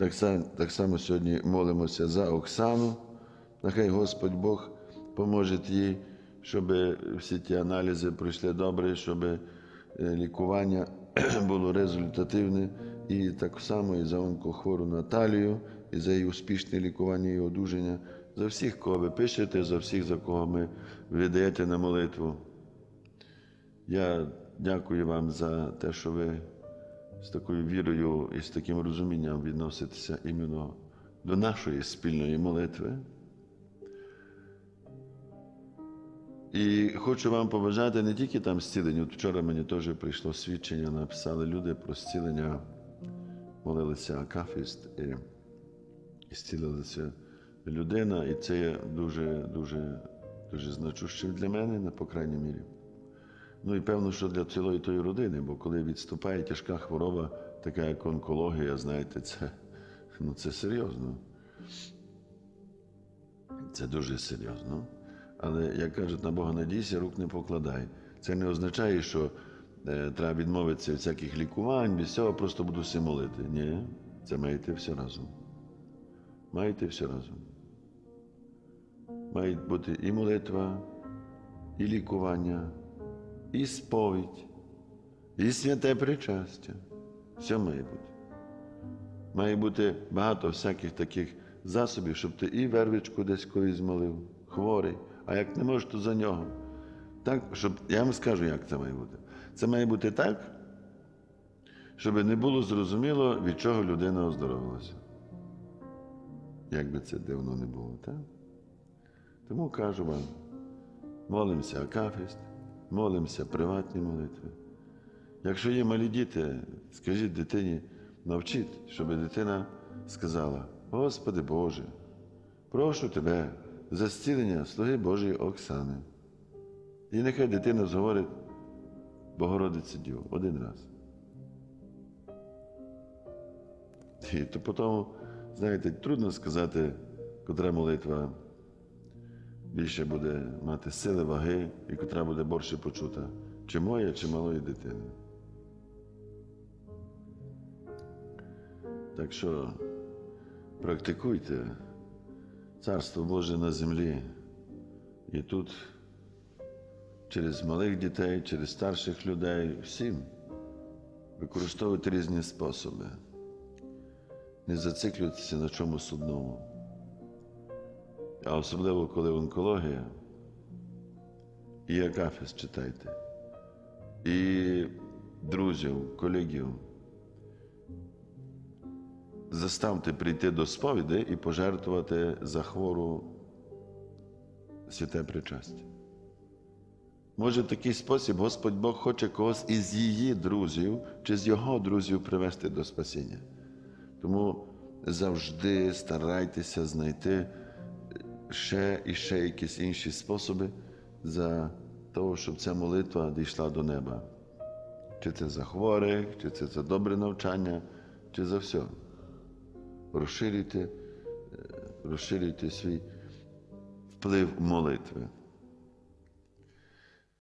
Так само, так само сьогодні молимося за Оксану. Нехай Господь Бог поможе їй, щоб всі ті аналізи пройшли добре, щоб е, лікування було результативне. І так само і за онкохвору Наталію, і за її успішне лікування і одужання, за всіх, кого ви пишете, за всіх, за кого ми ви даєте на молитву. Я дякую вам за те, що ви з такою вірою і з таким розумінням відноситеся іменно до нашої спільної молитви. І хочу вам побажати не тільки там зцілення. От вчора мені теж прийшло свідчення, написали люди про зцілення, молилися Акафіст і, і зцілилася людина, і це є дуже, дуже, дуже значущим для мене, на по крайній мірі. Ну і певно, що для цілої тої родини, бо коли відступає тяжка хвороба, така як онкологія, знаєте, це, ну, це серйозно. Це дуже серйозно. Але, як кажуть, на Бога надійся, рук не покладай. Це не означає, що е, треба відмовитися від всяких лікувань, без цього просто буду все молити. Ні, це маєте все разом. Маєте все разом. Має бути і молитва, і лікування, і сповідь, і святе причастя. Все має бути. Має бути багато всяких таких засобів, щоб ти і вервичку десь колись змолив, хворий, а як не можеш, то за нього. Так, щоб, я вам скажу, як це має бути. Це має бути так, щоб не було зрозуміло, від чого людина оздоровилася. Як би це дивно не було, так? Тому кажу вам, молимося Акафіст, молимося приватні молитви. Якщо є малі діти, скажіть дитині, навчіть, щоб дитина сказала: Господи Боже, прошу Тебе за зцілення слуги Божої Оксани. І нехай дитина зговорить Богородице Діву один раз. І то потім, знаєте, трудно сказати, котра молитва більше буде мати сили, ваги, і котра буде борше почута, чи моя, чи малої дитини. Так що практикуйте Царство Боже на землі. І тут через малих дітей, через старших людей, всім використовуйте різні способи. Не зациклюйтеся на чомусь одному. А особливо, коли онкологія, і Агафіс читайте, і друзів, колегів. Заставте прийти до сповіді і пожертвувати за хвору святе причастя. Може, в такий спосіб Господь Бог хоче когось із її друзів чи з його друзів привести до спасіння. Тому завжди старайтеся знайти ще і ще якісь інші способи за того, щоб ця молитва дійшла до неба. Чи це за хворих, чи це за добре навчання, чи за все. Розширюйте, е, розширюйте свій вплив молитви.